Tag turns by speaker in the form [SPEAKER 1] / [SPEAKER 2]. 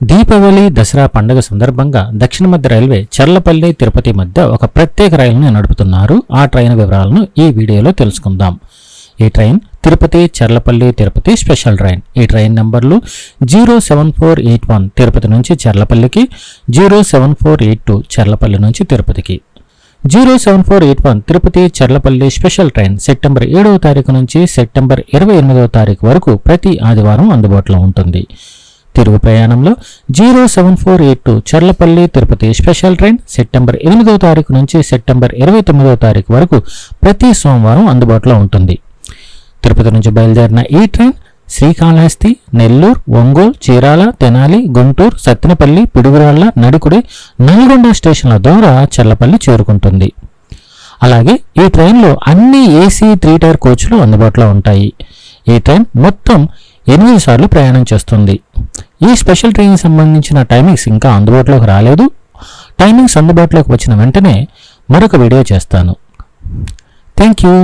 [SPEAKER 1] దీపావళి దసరా పండుగ సందర్భంగా దక్షిణ మధ్య రైల్వే చర్లపల్లి తిరుపతి మధ్య ఒక ప్రత్యేక రైలును నడుపుతున్నారు. ఆ ట్రైన్ వివరాలను ఈ వీడియోలో తెలుసుకుందాం. ఈ train Tirupati Charlapalli Tirupati special train. ఈ ట్రైన్ నంబర్లు zero seven four eight one Tirupati నుంచి చర్లపల్లికి zero seven four eight two Charlapalli నుంచి తిరుపతికి. Zero seven four eight one Tirupati Charlapalli special train September ఏడవ తారీఖు నుంచి సెప్టెంబర్ ఇరవై ఎనిమిదవ తారీఖు వరకు ప్రతి ఆదివారం అందుబాటులో ఉంటుంది. తిరుగు ప్రయాణంలో zero seven four eight two Charlapalli Tirupati special train September ఎనిమిదవ తారీఖు నుంచి సెప్టెంబర్ ఇరవై తొమ్మిదవ తారీఖు వరకు ప్రతి సోమవారం అందుబాటులో ఉంటుంది. తిరుపతి నుంచి బయలుదేరిన ఈ ట్రైన్ శ్రీకాళహస్తి నెల్లూరు ఒంగోలు చీరాల తెనాలి గుంటూరు సత్తెనపల్లి పిడుగురాళ్ళ నడుకుడి నల్గొండ స్టేషన్ల ద్వారా చర్లపల్లి చేరుకుంటుంది. అలాగే ఈ ట్రైన్లో అన్ని ఏసీ త్రీ టైర్ కోచ్లు అందుబాటులో ఉంటాయి. ఈ ట్రైన్ మొత్తం ఎనిమిది సార్లు ప్రయాణం చేస్తుంది. ఈ స్పెషల్ ట్రైనింగ్ సంబంధించిన టైమింగ్స్ ఇంకా అందుబాటులోకి రాలేదు. టైమింగ్స్ అందుబాటులోకి వచ్చిన వెంటనే మరొక వీడియో చేస్తాను. Thank you.